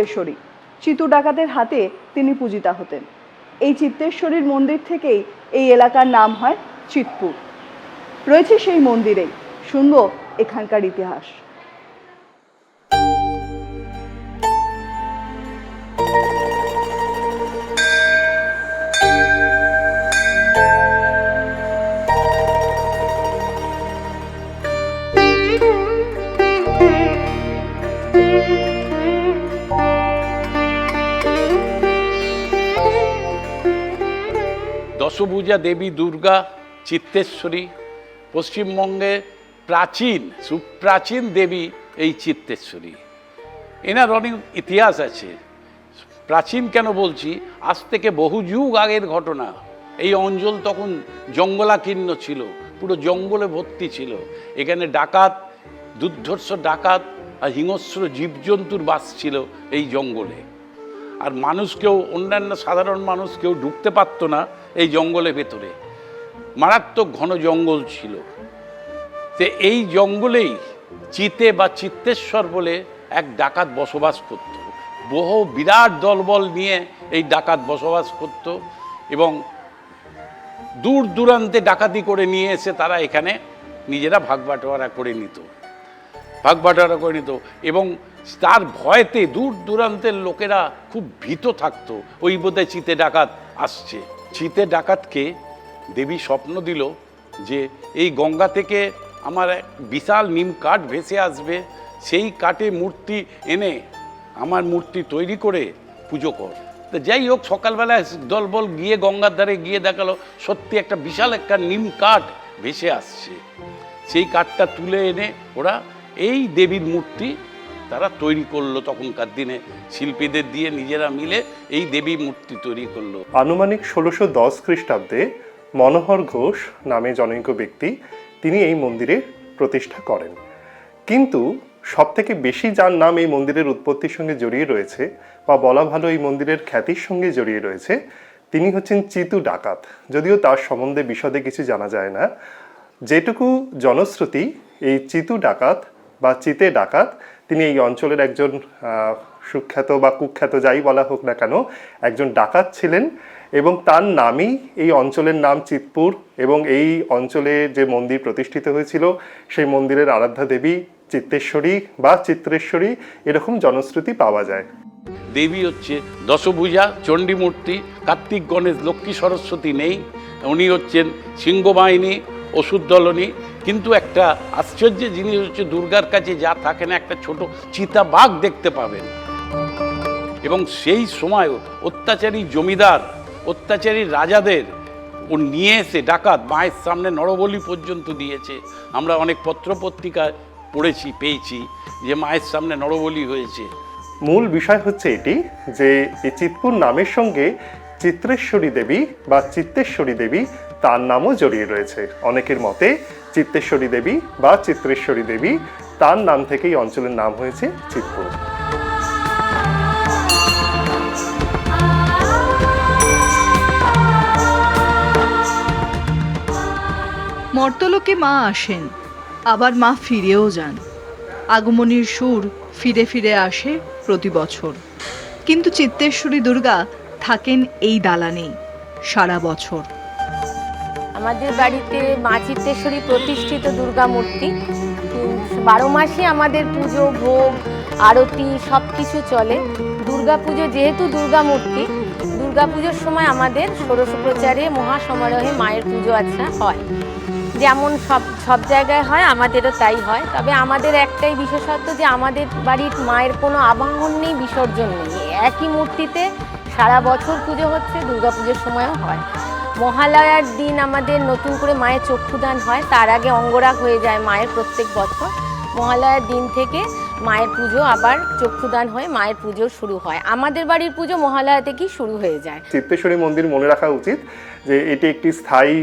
চিত্তেশ্বরী। চিতু ডাকাতের হাতে তিনি পূজিতা হতেন। এই চিত্তেশ্বরীর মন্দির থেকেই এই এলাকার নাম হয় চিতপুর। রয়েছে সেই মন্দিরেই শুনব এখানকার ইতিহাস। দশভূজা দেবী দুর্গা চিত্তেশ্বরী। পশ্চিমবঙ্গে প্রাচীন, সুপ্রাচীন দেবী এই চিত্তেশ্বরী। এনার অনেক ইতিহাস আছে। প্রাচীন কেন বলছি? আজ থেকে বহু যুগ আগের ঘটনা। এই অঞ্চল তখন জঙ্গলাকীর্ণ ছিল, পুরো জঙ্গলে ভর্তি ছিল। এখানে ডাকাত, দুর্ধর্ষ ডাকাত আর হিংস্র জীবজন্তুর বাস ছিল এই জঙ্গলে। আর মানুষ কেউ, অন্যান্য সাধারণ মানুষ কেউ ঢুকতে পারতো না এই জঙ্গলের ভেতরে। মারাত্মক ঘন জঙ্গল ছিল। তো এই জঙ্গলেই চিতে বা চিত্তেশ্বর বলে এক ডাকাত বসবাস করত। বহু বিরাট দলবল নিয়ে এই ডাকাত বসবাস করত এবং দূর দূরান্তে ডাকাতি করে নিয়ে এসে তারা এখানে নিজেরা ভাগ বাটোয়ারা করে নিত। ভাগ বাটোয়ারা করে নিত এবং তার ভয়তে দূর দূরান্তের লোকেরা খুব ভীত থাকতো। ওই বোধহয় চিতে ডাকাত আসছে। চিতে ডাকাতকে দেবী স্বপ্ন দিল যে এই গঙ্গা থেকে আমার বিশাল নিম কাঠ ভেসে আসবে। সেই কাঠে মূর্তি এনে আমার মূর্তি তৈরি করে পুজো কর। তো যাই হোক, সকালবেলায় দলবল গিয়ে গঙ্গার ধারে গিয়ে দেখাল, সত্যি একটা বিশাল একটা নিম কাঠ ভেসে আসছে। সেই কাঠটা তুলে এনে ওরা এই দেবীর মূর্তি তারা তৈরি করল তখনকার দিনে। শিল্পীদের দিয়ে নিজেরা মিলে এই দেবী মূর্তি তৈরি করল। আনুমানিক ষোলোশো দশ খ্রিস্টাব্দে মনোহর ঘোষ নামে জনৈক ব্যক্তি, তিনি এই মন্দিরের প্রতিষ্ঠা করেন। কিন্তু সব থেকে বেশি যার নাম এই মন্দিরের উৎপত্তির সঙ্গে জড়িয়ে রয়েছে বা বলা ভালো এই মন্দিরের খ্যাতির সঙ্গে জড়িয়ে রয়েছে, তিনি হচ্ছেন চিতু ডাকাত। যদিও তার সম্বন্ধে বিশদে কিছু জানা যায় না। যেটুকু জনশ্রুতি, এই চিতু ডাকাত বা চিতে ডাকাত তিনি এই অঞ্চলের একজন সুখ্যাত বা কুখ্যাত যাই বলা হোক না কেন, একজন ডাকাত ছিলেন এবং তার নামই এই অঞ্চলের নাম চিতপুর এবং এই অঞ্চলে যে মন্দির প্রতিষ্ঠিত হয়েছিল, সেই মন্দিরের আরাধ্যা দেবী চিত্তেশ্বরী বা চিত্রেশ্বরী এরকম জনশ্রুতি পাওয়া যায়। দেবী হচ্ছে দশভূজা, চণ্ডীমূর্তি, কার্তিক গণেশ, লক্ষ্মী সরস্বতী নেই। উনি হচ্ছেন সিংহবাহিনী ওষুধ দলনী কিন্তু একটা আশ্চর্য জিনিস হচ্ছে, দুর্গার কাছে যা থাকে না, একটা ছোট চিতা বাঘ দেখতে পাবেন। এবং সেই সময় অত্যাচারী জমিদার, অত্যাচারী রাজাদের, ও নিয়ে এসে ডাকাত মায়ের সামনে নরবলি পর্যন্ত দিয়েছে। আমরা অনেক পত্রপত্রিকায় পড়েছি, পেয়েছি যে মায়ের সামনে নরবলি হয়েছে। মূল বিষয় হচ্ছে এটি, যে এই চিতপুর নামের সঙ্গে চিত্রেশ্বরী দেবী বা চিত্তেশ্বরী দেবী তার নামও জড়িয়ে রয়েছে। অনেকের মতে চিত্তেশ্বরী দেবী বা চিত্রেশ্বরী দেবী। তার নাম থেকেই অঞ্চলের নাম হয়েছে চিতপুর। মর্তলোকে মা আসেন, আবার মা ফিরেও যান। আগমনীর সুর ফিরে ফিরে আসে প্রতি বছর। কিন্তু চিত্তেশ্বরী দুর্গা থাকেন এই দালানেই, সারা বছর। আমাদের বাড়িতে মা চিত্তেশ্বরী প্রতিষ্ঠিত দুর্গা মূর্তি। বারো মাসে আমাদের পুজো, ভোগ, আরতি সব কিছু চলে। দুর্গা পুজো যেহেতু দুর্গা মূর্তি, দুর্গা পুজোর সময় আমাদের ষোড়শ প্রচারে মহাসমারোহে মায়ের পুজো আচ্ছা হয়। যেমন সব সব জায়গায় হয়, আমাদেরও তাই হয়। তবে আমাদের একটাই বিশেষত্ব যে আমাদের বাড়ির মায়ের কোনো আবাহন নেই, বিসর্জন নেই। একই মূর্তিতে সারা বছর পুজো হচ্ছে, দুর্গা পুজোর সময়ও হয়। মহালয়ার দিন আমাদের নতুন করে মায়ের চক্ষুদান হয়, তার আগে অঙ্গরাগ হয়ে যায় মায়ের প্রত্যেক বছর। মহালয়ার দিন থেকে মায়ের পুজো আবার চক্ষুদান হয়ে, মায়ের পুজো শুরু হয়। আমাদের বাড়ির পুজো মহালয়া থেকেই শুরু হয়ে যায়? চিত্তেশ্বরী মন্দির মনে রাখা উচিত যে এটি একটি স্থায়ী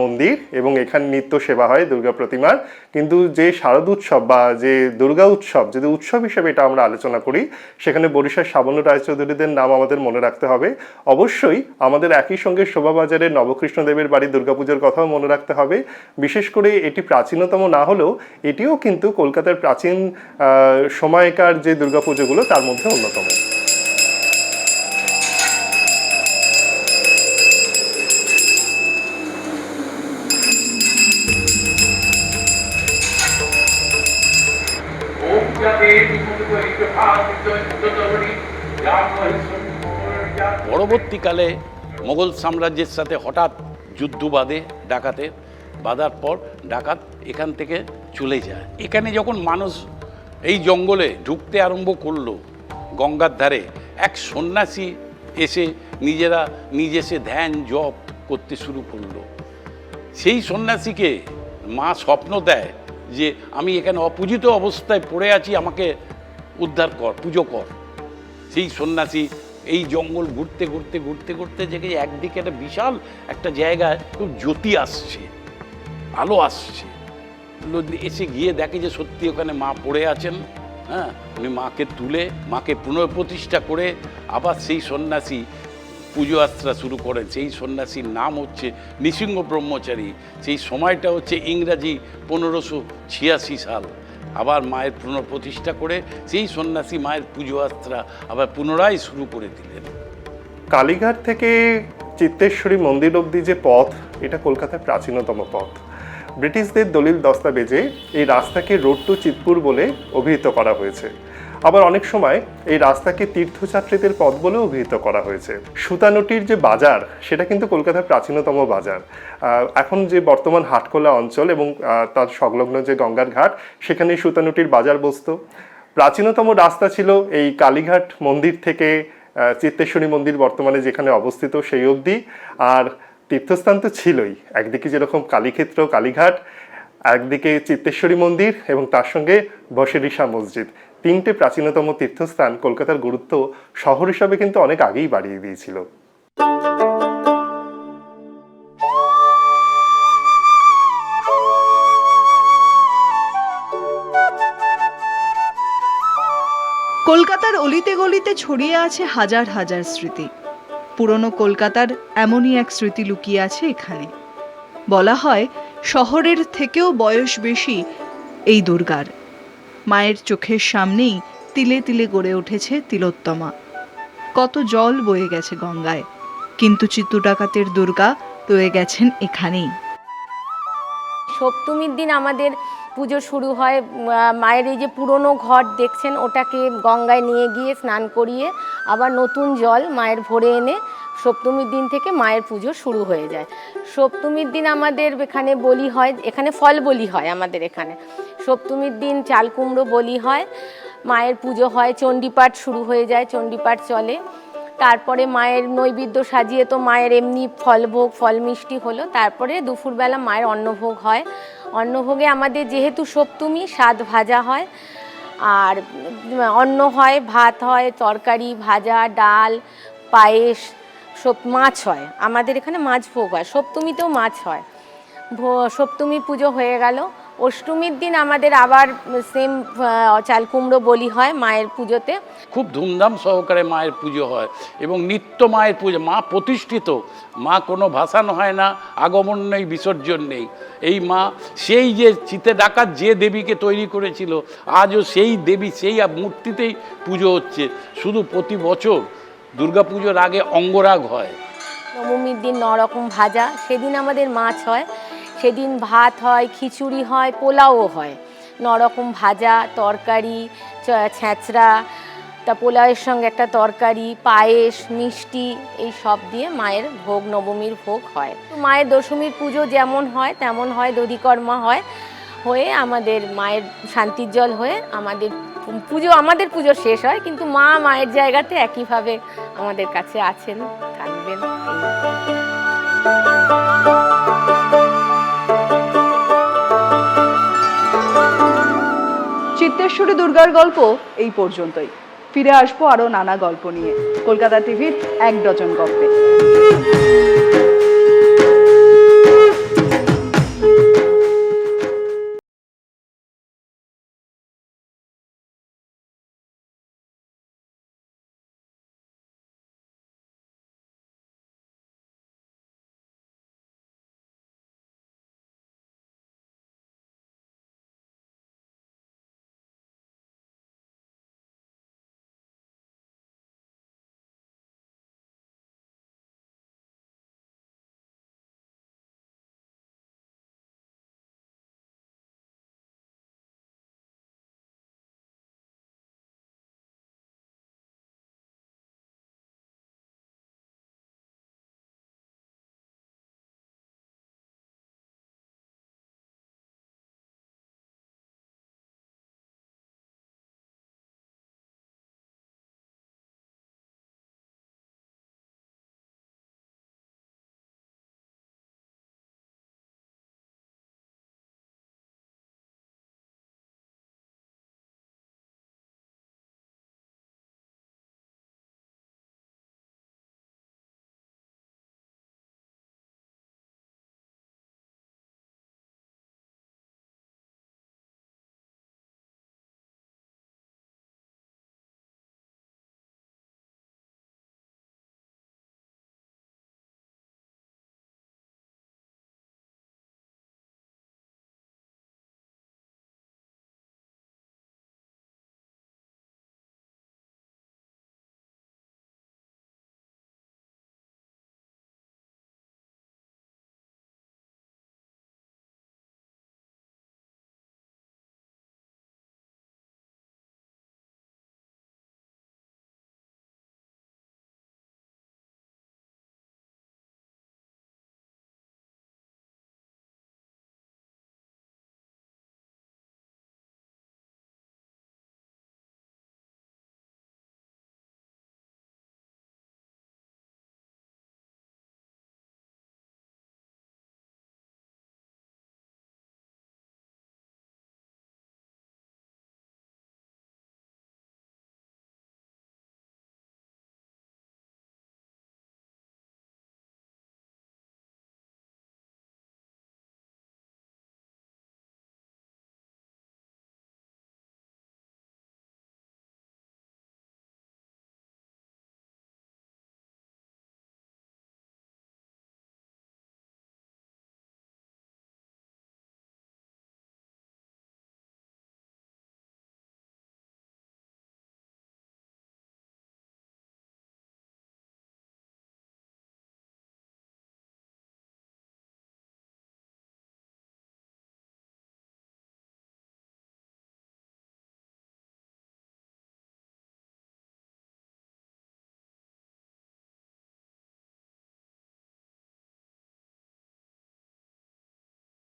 মন্দির এবং এখানে নিত্য সেবা হয় দুর্গা প্রতিমার। কিন্তু যে শারদ উৎসব বা যে দুর্গা উৎসব, যদি উৎসব হিসেবে এটা আমরা আলোচনা করি, সেখানে বরিশার সাবন্য রায়চৌধুরীদের নাম আমাদের মনে রাখতে হবে। অবশ্যই আমাদের একই সঙ্গে শোভাবাজারের নবকৃষ্ণ দেবের বাড়ির দুর্গাপুজোর কথাও মনে রাখতে হবে। বিশেষ করে এটি প্রাচীনতম না হলেও এটিও কিন্তু কলকাতার প্রাচীন সময়কার যে দুর্গাপুজোগুলো, তার মধ্যে অন্যতম। পরবর্তীকালে মোগল সাম্রাজ্যের সাথে হঠাৎ যুদ্ধ বাঁধে ডাকাতে বাঁধার পর ডাকাত এখান থেকে চলে যায়। এখানে যখন মানুষ এই জঙ্গলে ঢুকতে আরম্ভ করল গঙ্গার ধারে এক সন্ন্যাসী এসে নিজেরা নিজে সে ধ্যান জপ করতে শুরু করল। সেই সন্ন্যাসীকে মা স্বপ্ন দেয় যে আমি এখানে অপূজিত অবস্থায় পড়ে আছি, আমাকে উদ্ধার কর, পুজো কর। সেই সন্ন্যাসী এই জঙ্গল ঘুরতে ঘুরতে ঘুরতে ঘুরতে যে একদিকে একটা বিশাল একটা জায়গায় খুব জ্যোতি আসছে, আলো আসছে। এসে গিয়ে দেখে যে সত্যি ওখানে মা পড়ে আছেন হ্যাঁ? উনি মাকে তুলে, মাকে পুনঃপ্রতিষ্ঠা করে আবার সেই সন্ন্যাসী পুজো আশ্রা শুরু করেন। সেই সন্ন্যাসীর নাম হচ্ছে নৃসিংহ ব্রহ্মচারী। সেই সময়টা হচ্ছে ইংরাজি পনেরোশো ছিয়াশি সাল। আবার মায়ের পুনঃপ্রতিষ্ঠা করে সেই সন্ন্যাসী মায়ের পুজো আশ্রা আবার পুনরায় শুরু করে দিলেন। কালীঘাট থেকে চিত্তেশ্বরী মন্দির অবধি যে পথ, এটা কলকাতার প্রাচীনতম পথ। ব্রিটিশদের দলিল দস্তাবেজে এই রাস্তাকে রোড টু চিতপুর বলে অভিহিত করা হয়েছে। আবার অনেক সময় এই রাস্তাকে তীর্থযাত্রীদের পথ বলেও অভিহিত করা হয়েছে। সুতানুটির যে বাজার, সেটা কিন্তু কলকাতার প্রাচীনতম বাজার। এখন যে বর্তমান হাটখোলা অঞ্চল এবং তার সংলগ্ন যে গঙ্গার ঘাট সেখানে সুতানুটির বাজার বসতো। প্রাচীনতম রাস্তা ছিল এই কালীঘাট মন্দির থেকে চিত্তেশ্বরী মন্দির বর্তমানে যেখানে অবস্থিত সেই অবধি। আর তীর্থস্থান তো ছিলই। একদিকে যেরকম কালীক্ষেত্র, কালীঘাট, একদিকে চিত্তেশ্বরী মন্দির এবং তার সঙ্গে বসেরিশা মসজিদ। তিনটে প্রাচীনতম তীর্থস্থান কলকাতার গুরুত্ব শহর হিসাবে কিন্তু অনেক আগেই বাড়িয়ে দিয়েছিল। কলকাতার অলিতে গলিতে ছড়িয়ে আছে হাজার হাজার স্মৃতি। পুরনো কলকাতার এমনই এক স্মৃতি লুকিয়ে আছে এখানে। বলা হয়, শহরের থেকেও বয়স বেশি এই দুর্গার। মায়ের চোখের সামনেই তিলে তিলে গড়ে উঠেছে তিলোত্তমা। কত জল বয়ে গেছে গঙ্গায়, কিন্তু চিত্তু ডাকাতের দুর্গা রয়ে গেছেন এখানেই। সপ্তমীর দিন আমাদের পুজো শুরু হয় মায়ের এই যে পুরনো ঘট দেখছেন, ওটাকে গঙ্গায় নিয়ে গিয়ে স্নান করিয়ে আবার নতুন জল মায়ের ভরে এনে সপ্তমীর দিন থেকে মায়ের পুজো শুরু হয়ে যায়। সপ্তমীর দিন আমাদের এখানে বলি হয়, এখানে ফল বলি হয় আমাদের এখানে। সপ্তমীর দিন চাল কুমড়ো বলি হয়, মায়ের পুজো হয়, চণ্ডীপাঠ শুরু হয়ে যায়, চণ্ডীপাঠ চলে। তারপরে মায়ের নৈবেদ্য সাজিয়ে তো মায়ের এমনি ফলভোগ ফল মিষ্টি হলো, তারপরে দুপুরবেলা মায়ের অন্নভোগ হয়। অন্নভোগে আমাদের যেহেতু সপ্তমী, স্বাদ ভাজা হয়। আর অন্ন হয়, ভাত হয়, তরকারি, ভাজা, ডাল, পায়েস, সব মাছ হয়। আমাদের এখানে মাছ ভোগ হয়। সপ্তমীতেও মাছ হয়। সপ্তমী পুজো হয়ে গেল। অষ্টমীর দিন আমাদের আবার সেম চাল কুমড়ো বলি হয় মায়ের পুজোতে। খুব ধুমধাম সহকারে মায়ের পুজো হয় এবং নিত্য মায়ের পুজো মা প্রতিষ্ঠিত। মা কোনো ভাসান হয় না আগমন নেই বিসর্জন নেই। এই মা সেই যে চিতে ডাকাত যে দেবীকে তৈরি করেছিল আজও সেই দেবী সেই মূর্তিতেই পুজো হচ্ছে। শুধু প্রতি বছর দুর্গাপুজোর আগে অঙ্গরাগ হয়। নবমীর দিন নরকম ভাজা সেদিন আমাদের মাছ হয়। সেদিন ভাত হয়, খিচুড়ি হয়, পোলাও হয় নরকম ভাজা, তরকারি ছ্যাঁচড়া তা পোলাওয়ের সঙ্গে একটা তরকারি, পায়েস, মিষ্টি, এই সব দিয়ে মায়ের ভোগ, নবমীর ভোগ হয় মায়ের দশমীর পুজো যেমন হয়, তেমন হয়, দধিকর্মা হয়, হয়ে আমাদের মায়ের শান্তির জল হয়ে আমাদের পুজো আমাদের পুজো শেষ হয়, কিন্তু মা মায়ের জায়গাতে একইভাবে আমাদের কাছে আছেন, থাকবেন এই। চিত্তেশ্বরী দুর্গার গল্প এই পর্যন্তই। ফিরে আসব আরও নানা গল্প নিয়ে। কলকাতা টিভির এক ডজন গল্পে।